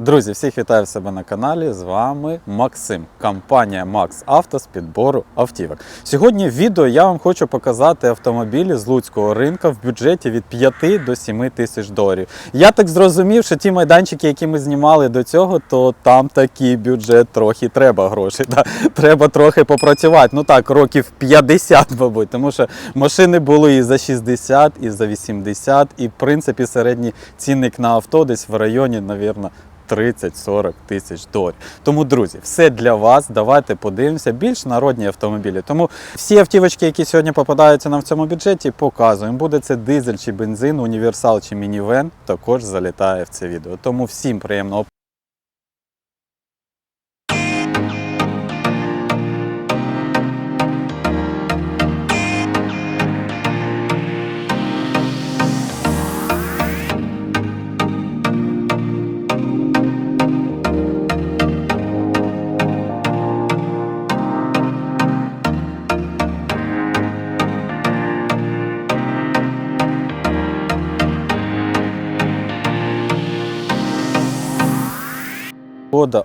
Друзі, всіх вітаю в себе на каналі. З вами Максим, компанія Max Auto з підбору автівок. Сьогодні в відео я вам хочу показати автомобілі з луцького ринка в бюджеті від 5 до 7 тисяч доларів. Я так зрозумів, що ті майданчики, які ми знімали до цього, то там такий бюджет трохи треба грошей. Да? Треба трохи попрацювати. Ну так, років 50, мабуть, тому що машини були і за 60, і за 80, і в принципі середній цінник на авто десь в районі, навірно. 30-40 тисяч доларів. Тому, друзі, все для вас. Давайте подивимося. Більш народні автомобілі. Тому всі автівочки, які сьогодні попадаються нам в цьому бюджеті, показуємо. Буде це дизель чи бензин, універсал чи мінівен, також залітає в це відео. Тому всім приємного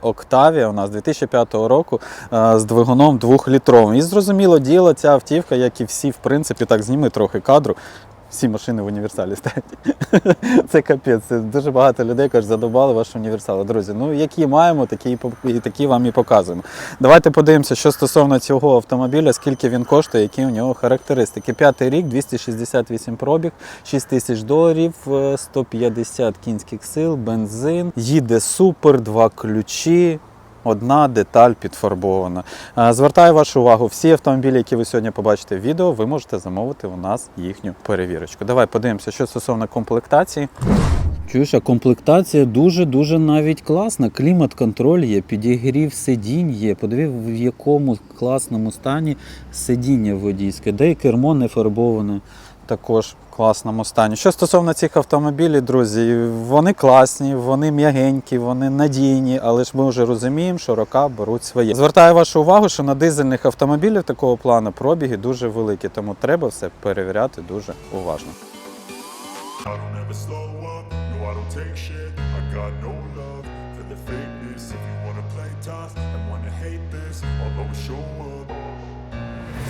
Octavia у нас 2005 року е, з двигуном 2-літровим. І зрозуміло діло, ця автівка, як і всі, в принципі, так зніми трохи кадру. Всі машини в універсалі стоять. Це капець. Це дуже багато людей кажуть, задобали ваші універсали. Друзі, ну які маємо, такі і такі вам і показуємо. Давайте подивимося, що стосовно цього автомобіля, скільки він коштує, які у нього характеристики. П'ятий рік, 268 пробіг, 6 тисяч доларів, е, 150 кінських сил, бензин, їде супер, два ключі. Одна деталь підфарбована. Е, Звертаю вашу увагу, всі автомобілі, які ви сьогодні побачите в відео, ви можете замовити у нас їхню перевірочку. Давай подивимося, що стосовно комплектації. Чуєш, а комплектація дуже-дуже навіть класна. Клімат-контроль є, підігрів сидінь є. Подивив, в якому класному стані сидіння водійське, де і кермо не фарбоване. Також класному стані. Що стосовно цих автомобілів, друзі, вони класні, вони м'ягенькі, вони надійні, але ж ми вже розуміємо, що рока беруть своє. Звертаю вашу увагу, що на дизельних автомобілях такого плану пробіги дуже великі, тому треба все перевіряти дуже уважно. If you show up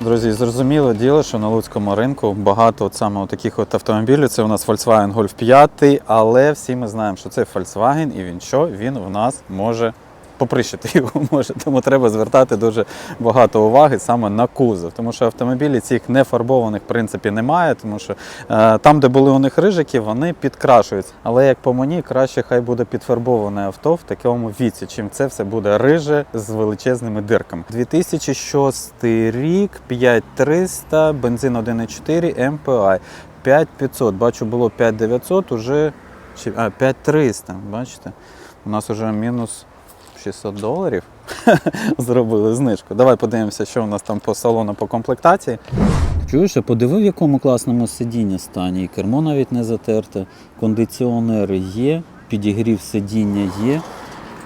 Друзі, зрозуміло діло, що на луцькому ринку багато от саме от таких от автомобілів. Це у нас Volkswagen Golf 5, але всі ми знаємо, що це Volkswagen, і він що? Він у нас може поприщити його може. Тому треба звертати дуже багато уваги саме на кузов. Тому що автомобілі цих не фарбованих в принципі немає, тому що е, там, де були у них рижики, вони підкрашуються. Але як по мені, краще хай буде підфарбоване авто в такому віці, чим це все буде риже з величезними дирками. 2006 рік, 5300, бензин 1,4 MPI. 5500. Бачу, було 5900, уже а 5300. Бачите? У нас вже мінус 600 доларів зробили знижку. Давай подивимося, що у нас там по салону по комплектації. Чуєш, я подивив, в якому класному сидінні стані. І кермо навіть не затерте, кондиціонер є, підігрів сидіння є,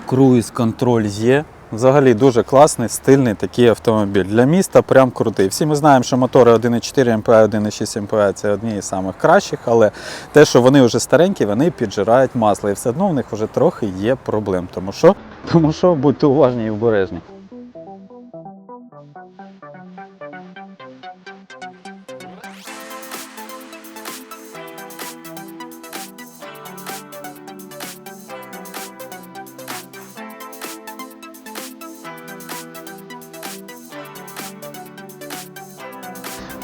круїз контроль є. Взагалі дуже класний, стильний такий автомобіль. Для міста прям крутий. Всі ми знаємо, що мотори 1.4 МПА, 1.6 МПА це одні із самих кращих, але те, що вони вже старенькі, вони піджирають масло. І все одно в них вже трохи є проблем. Тому що, тому що будьте уважні і обережні.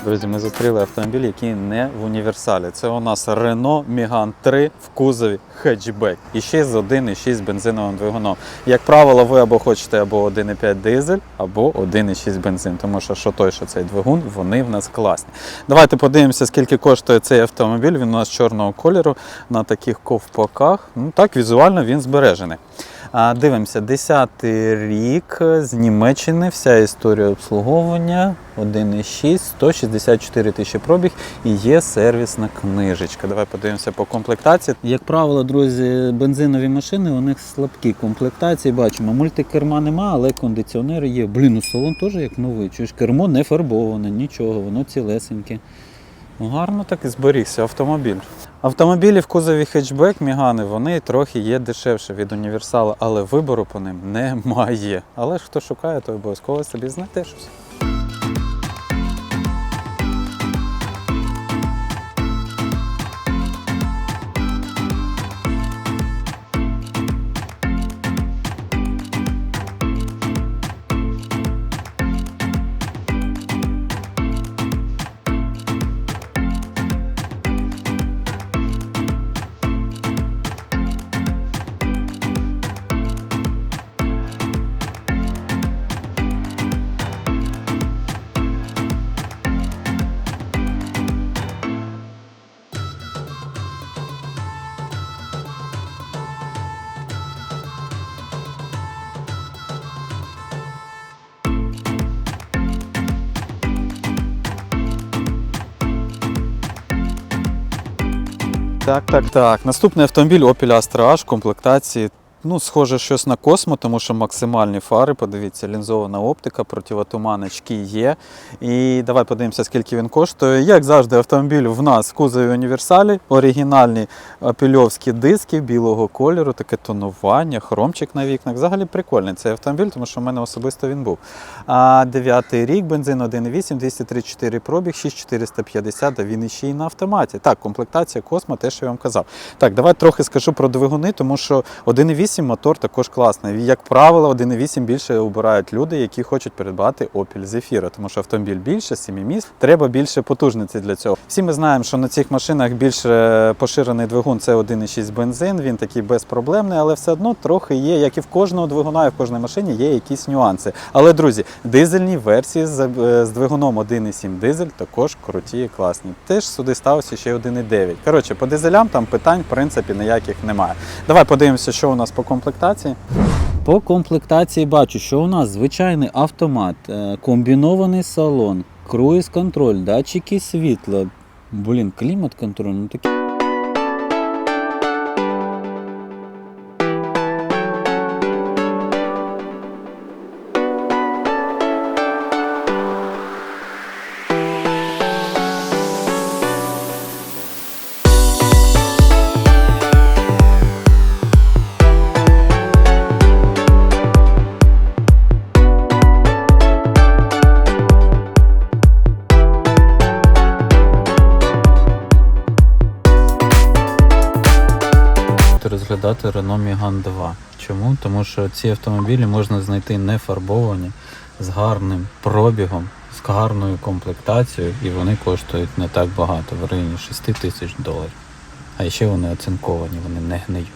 Друзі, ми зустріли автомобіль, який не в універсалі. Це у нас Renault Megane 3 в кузові хетчбек. І ще з 1,6 бензиновим двигуном. Як правило, ви або хочете або 1,5 дизель, або 1,6 бензин. Тому що що той, що цей двигун, вони в нас класні. Давайте подивимося, скільки коштує цей автомобіль. Він у нас чорного кольору на таких ковпаках. Ну так, візуально він збережений. Дивимося, 10-й рік з Німеччини, вся історія обслуговування 1,6, 164 тисячі пробіг і є сервісна книжечка. Давай подивимося по комплектації. Як правило, друзі, бензинові машини у них слабкі комплектації. Бачимо, мультикерма нема, але кондиціонери є. Блін, ну салон теж як новий. Чуєш, кермо не фарбоване, нічого, воно цілесеньке. Ну, Гарно так і зберігся автомобіль. Автомобілі в кузові хетчбек Мігани, вони трохи є дешевше від універсала, але вибору по ним немає. Але ж хто шукає, то обов'язково собі знайде щось. Так, так, так. Наступний автомобіль Opel Astra H комплектації. Ну, схоже, щось на космо, тому що максимальні фари, подивіться, лінзована оптика, противотуманочки є. І давай подивимося, скільки він коштує. Як завжди, автомобіль в нас в кузові універсалі, оригінальні апельовські диски білого кольору, таке тонування, хромчик на вікнах. Взагалі прикольний цей автомобіль, тому що в мене особисто він був. А 9 рік, бензин 1,8, 234 пробіг, 6450, а він іще й на автоматі. Так, комплектація Космо, те, що я вам казав. Так, давай трохи скажу про двигуни, тому що 1,8 мотор також класний. Як правило, 1,8 більше обирають люди, які хочуть придбати Opel Zafira, тому що автомобіль більше, 7 місць, треба більше потужниці для цього. Всі ми знаємо, що на цих машинах більш поширений двигун це 1,6 бензин, він такий безпроблемний, але все одно трохи є, як і в кожного двигуна, і в кожній машині є якісь нюанси. Але, друзі, дизельні версії з, е, двигуном 1,7 дизель також круті і класні. Теж сюди ставився ще 1,9. Коротше, по дизелям там питань в принципі ніяких немає. Давай подивимося, що у нас по комплектації. По комплектації бачу, що у нас звичайний автомат, е, комбінований салон, круїз контроль, датчики світла. Блін, клімат контроль, ну такі. Розглядати Renault Megane 2. Чому? Тому що ці автомобілі можна знайти не фарбовані, з гарним пробігом, з гарною комплектацією, і вони коштують не так багато, в районі 6 тисяч доларів. А ще вони оцинковані, вони не гниють.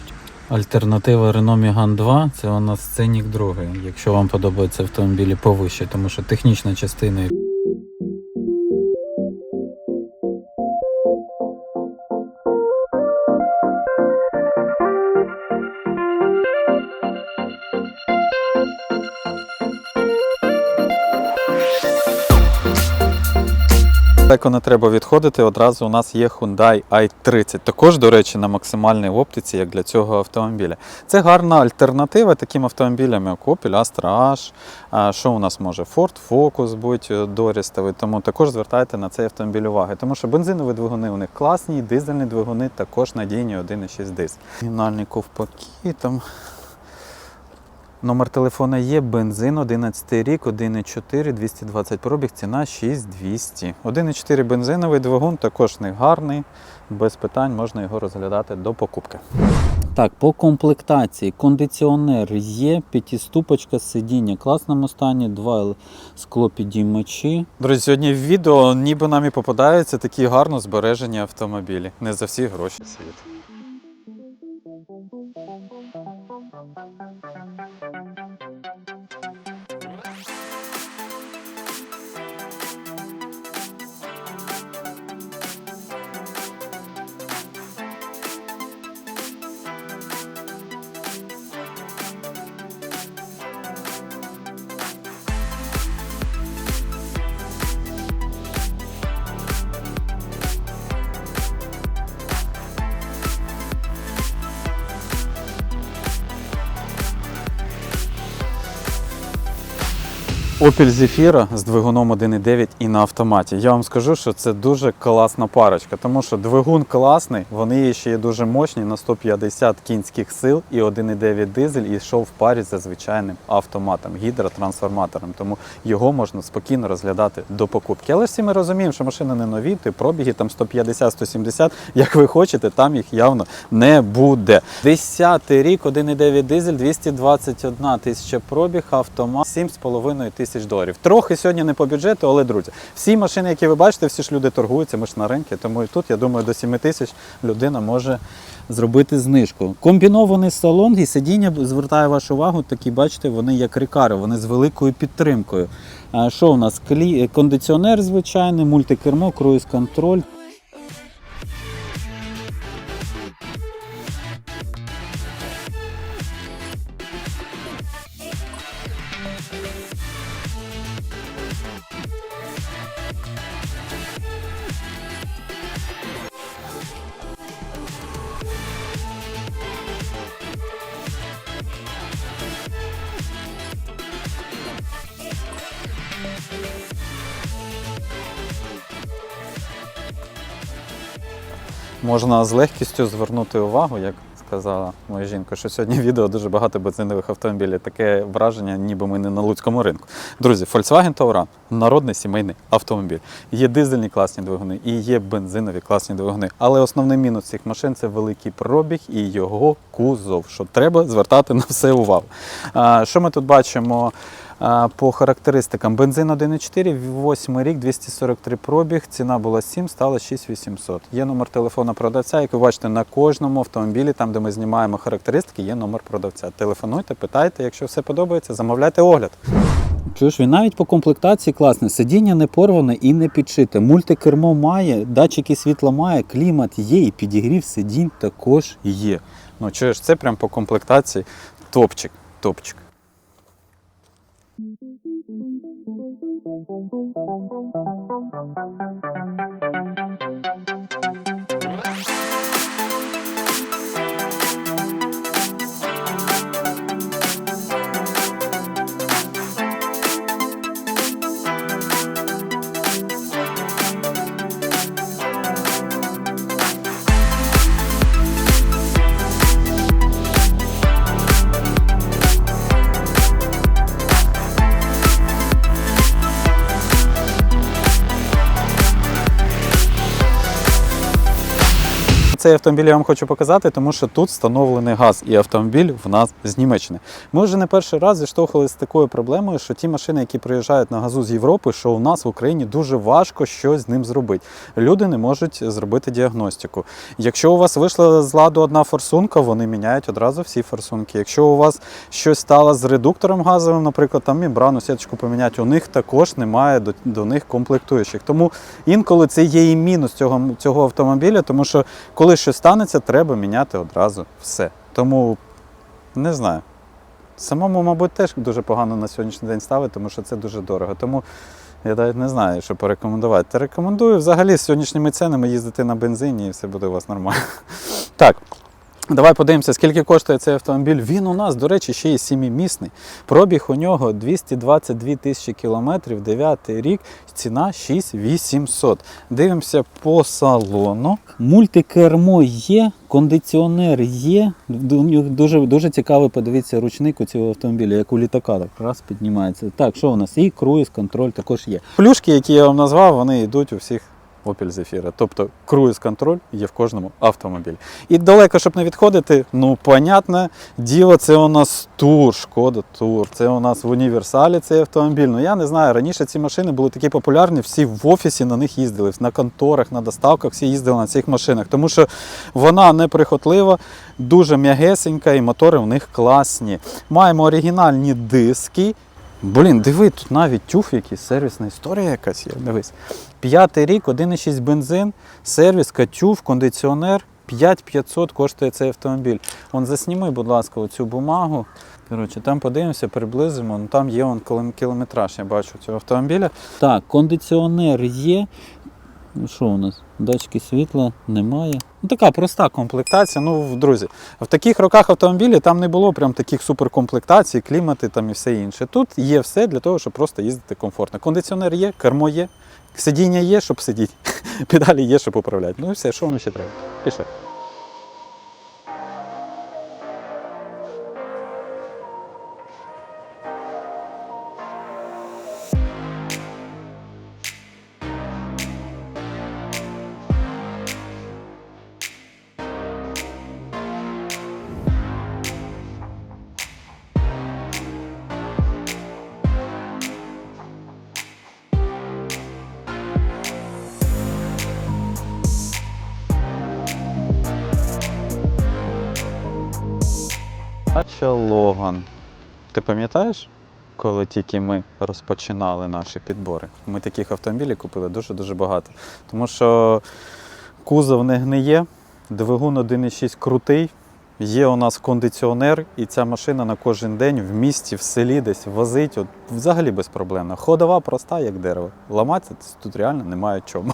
Альтернатива Renault Megane 2 це у нас Scenic 2, якщо вам подобаються автомобілі повище, тому що технічна частина Далеко не треба відходити. Одразу у нас є Hyundai i30. Також, до речі, на максимальній оптиці, як для цього автомобіля. Це гарна альтернатива таким автомобілям, як Opel Astra H. Що у нас може? Ford Focus будь дорістовий. Тому також звертайте на цей автомобіль уваги. Тому що бензинові двигуни у них класні, дизельні двигуни також надійні 1,6 дизель. Оригінальні ковпаки там. Номер телефона є, бензин 11 рік, 1,4, 220 пробіг, ціна 6200. 1,4 бензиновий двигун також не гарний, без питань можна його розглядати до покупки. Так, по комплектації кондиціонер є, п'ятіступочка, сидіння в класному стані, два склопідіймачі. Друзі, сьогодні в відео ніби нам і попадаються такі гарно збережені автомобілі. Не за всі гроші світу. Opel Zafira з двигуном 1.9 і на автоматі. Я вам скажу, що це дуже класна парочка, тому що двигун класний, вони ще є дуже мощні на 150 кінських сил і 1.9 дизель і йшов в парі за звичайним автоматом, гідротрансформатором. Тому його можна спокійно розглядати до покупки. Але ж всі ми розуміємо, що машини не нові, ти пробіги там 150-170, як ви хочете, там їх явно не буде. 10 рік, 1.9 дизель, 221 тисяча пробіг, автомат 7,5 тисяч доларів. Трохи сьогодні не по бюджету, але друзі, всі машини, які ви бачите, всі ж люди торгуються, ми ж на ринку, тому і тут, я думаю, до 7 тисяч людина може зробити знижку. Комбінований салон і сидіння звертаю вашу увагу, такі бачите, вони як рікари, вони з великою підтримкою. Що у нас? Кондиціонер звичайний, мультикермо, круїз-контроль. Можна з легкістю звернути увагу, як сказала моя жінка, що сьогодні відео дуже багато бензинових автомобілів. Таке враження, ніби ми не на луцькому ринку. Друзі, Volkswagen Touran – народний сімейний автомобіль. Є дизельні класні двигуни і є бензинові класні двигуни. Але основний мінус цих машин це великий пробіг і його кузов, що треба звертати на все увагу. Що ми тут бачимо? По характеристикам бензин 1,4, 8 рік, 243 пробіг, ціна була 7, стала 6800. Є номер телефона продавця, як ви бачите, на кожному автомобілі, там де ми знімаємо характеристики, є номер продавця. Телефонуйте, питайте, якщо все подобається, замовляйте огляд. Чуєш, він навіть по комплектації класне. Сидіння не порване і не підшите. Мультикермо має, датчики світла має, клімат є, і підігрів сидінь також є. Ну чуєш, це прям по комплектації топчик. Топчик. Thank you. Цей автомобіль я вам хочу показати, тому що тут встановлений газ, і автомобіль в нас з Німеччини. Ми вже не перший раз зіштовхувалися з такою проблемою, що ті машини, які приїжджають на газу з Європи, що у нас в Україні дуже важко щось з ним зробити. Люди не можуть зробити діагностику. Якщо у вас вийшла з ладу одна форсунка, вони міняють одразу всі форсунки. Якщо у вас щось стало з редуктором газовим, наприклад, там мембрану, сіточку поміняти, у них також немає до, до них комплектуючих. Тому інколи це є і мінус цього, цього автомобіля, тому що коли щось станеться, треба міняти одразу все. Тому не знаю. Самому, мабуть, теж дуже погано на сьогоднішній день ставити, тому що це дуже дорого. Тому я навіть не знаю, що порекомендувати. Та рекомендую взагалі з сьогоднішніми ценами їздити на бензині і все буде у вас нормально. Так. Давай подивимося, скільки коштує цей автомобіль. Він у нас, до речі, ще й сімімісний. Пробіг у нього 222 тисячі кілометрів, 9 рік, ціна 6800. Дивимося по салону. Мультикермо є, кондиціонер є. Дуже, дуже цікавий, подивіться, ручник у цього автомобіля, як у літака. Так раз піднімається. Так, що у нас? І круїз контроль також є. Плюшки, які я вам назвав, вони йдуть у всіх Opel Zafira. Тобто круїз-контроль є в кожному автомобілі. І далеко, щоб не відходити, ну, понятне діло, це у нас тур, шкода тур. Це у нас в універсалі цей автомобіль. Ну я не знаю, раніше ці машини були такі популярні, всі в офісі на них їздили, на конторах, на доставках, всі їздили на цих машинах. Тому що вона неприхотлива, дуже м'ягесенька і мотори в них класні. Маємо оригінальні диски. Блін, диви, тут навіть тюф якийсь, сервісна історія якась є. Дивись. П'ятий рік, 1,6 бензин, сервіс, катюф, кондиціонер. 5500 коштує цей автомобіль. Он засніми, будь ласка, оцю бумагу. Коротше, там подивимося, приблизимо. Ну, там є он кілометраж, я бачу цього автомобіля. Так, кондиціонер є. Ну що у нас? Датчики світла немає. Ну, така проста комплектація. Ну, друзі, в таких роках автомобілі там не було прям таких суперкомплектацій, клімати там і все інше. Тут є все для того, щоб просто їздити комфортно. Кондиціонер є, кермо є, сидіння є, щоб сидіти, педалі є, щоб управляти. Ну і все, що воно ще треба? Пішли. Dacia Logan. Ти пам'ятаєш, коли тільки ми розпочинали наші підбори? Ми таких автомобілів купили дуже-дуже багато. Тому що кузов не гниє, двигун 1.6 крутий. Є у нас кондиціонер, і ця машина на кожен день в місті, в селі десь возить. От, взагалі безпроблемно. Ходова проста, як дерево. Ламатися тут реально немає чому.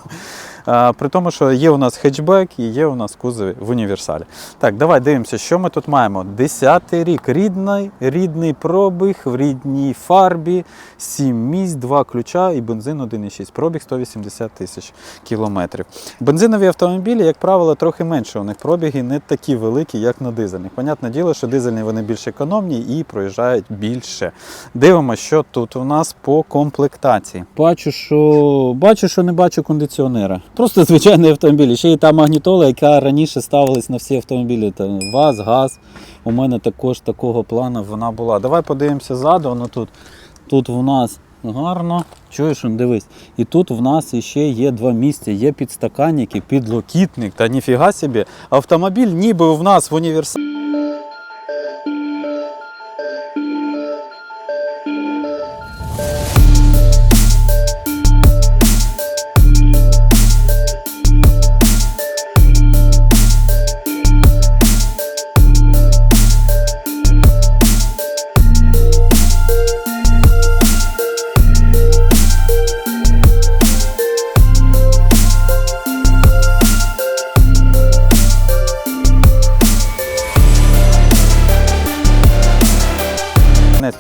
При тому, що є у нас хетчбек і є у нас кузови в універсалі. Так, давай дивимося, що ми тут маємо. Десятий рік. Рідний, рідний пробіг в рідній фарбі, 7 місць, 2 ключа і бензин 1,6. Пробіг 180 тисяч кілометрів. Бензинові автомобілі, як правило, трохи менше у них пробіги, не такі великі, як на дизельних. Понятне діло, що дизельні вони більш економні і проїжджають більше. Дивимося, що тут у нас по комплектації. Бачу, що бачу, що не бачу кондиціонера. Просто звичайний автомобіль. Ще й та магнітола, яка раніше ставилась на всі автомобілі. Там ВАЗ, ГАЗ. У мене також такого плану вона була. Давай подивимося ззаду. Воно тут, тут в нас гарно. Чуєш, дивись. І тут в нас ще є два місця. Є підстаканники, підлокітник. Та ніфіга собі. Автомобіль ніби в нас в універсалі.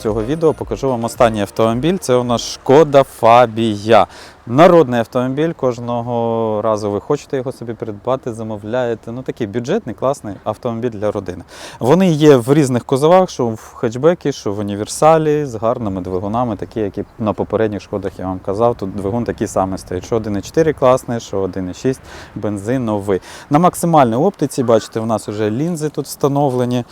Цього відео покажу вам останній автомобіль. Це у нас Шкода Фабія. Народний автомобіль. Кожного разу ви хочете його собі придбати, замовляєте. Ну такий бюджетний, класний автомобіль для родини. Вони є в різних кузовах, що в хетчбекі, що в універсалі, з гарними двигунами, такі, які на попередніх шкодах я вам казав. Тут двигун такий самий стоїть. Що 1,4 класний, що 1,6 бензиновий. На максимальній оптиці, бачите, у нас вже лінзи тут встановлені.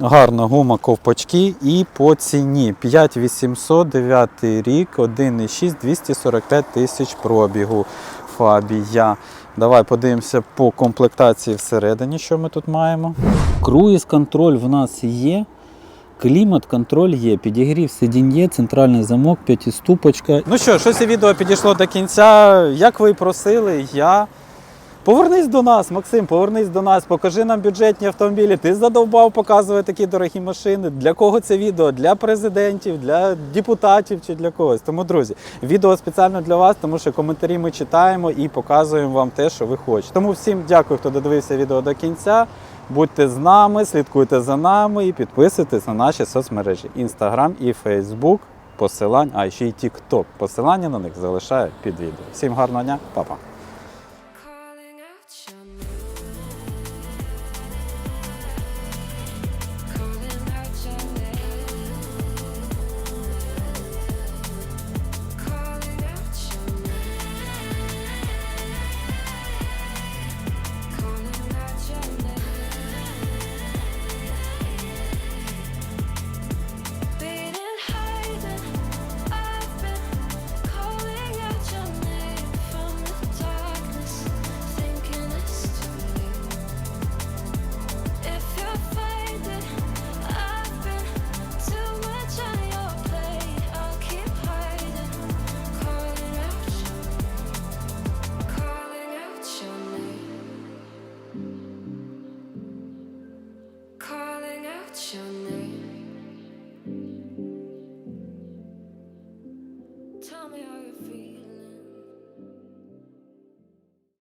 Гарна гума, ковпачки і по ціні 5800, 9 рік, 1,6, 245 тисяч пробігу Фабія. Давай подивимося по комплектації всередині, що ми тут маємо. Круїз контроль в нас є. Клімат, контроль є, підігрів сидінь центральний замок, п'ятіступочка. Ну що, щось відео підійшло до кінця. Як ви просили, я. Повернись до нас, Максим, повернись до нас, покажи нам бюджетні автомобілі. Ти задовбав показувати такі дорогі машини. Для кого це відео? Для президентів, для депутатів чи для когось. Тому, друзі, відео спеціально для вас, тому що коментарі ми читаємо і показуємо вам те, що ви хочете. Тому всім дякую, хто додивився відео до кінця. Будьте з нами, слідкуйте за нами і підписуйтесь на наші соцмережі Instagram і Facebook. Посилань, а ще й TikTok. Посилання на них залишаю під відео. Всім гарного дня, па-па.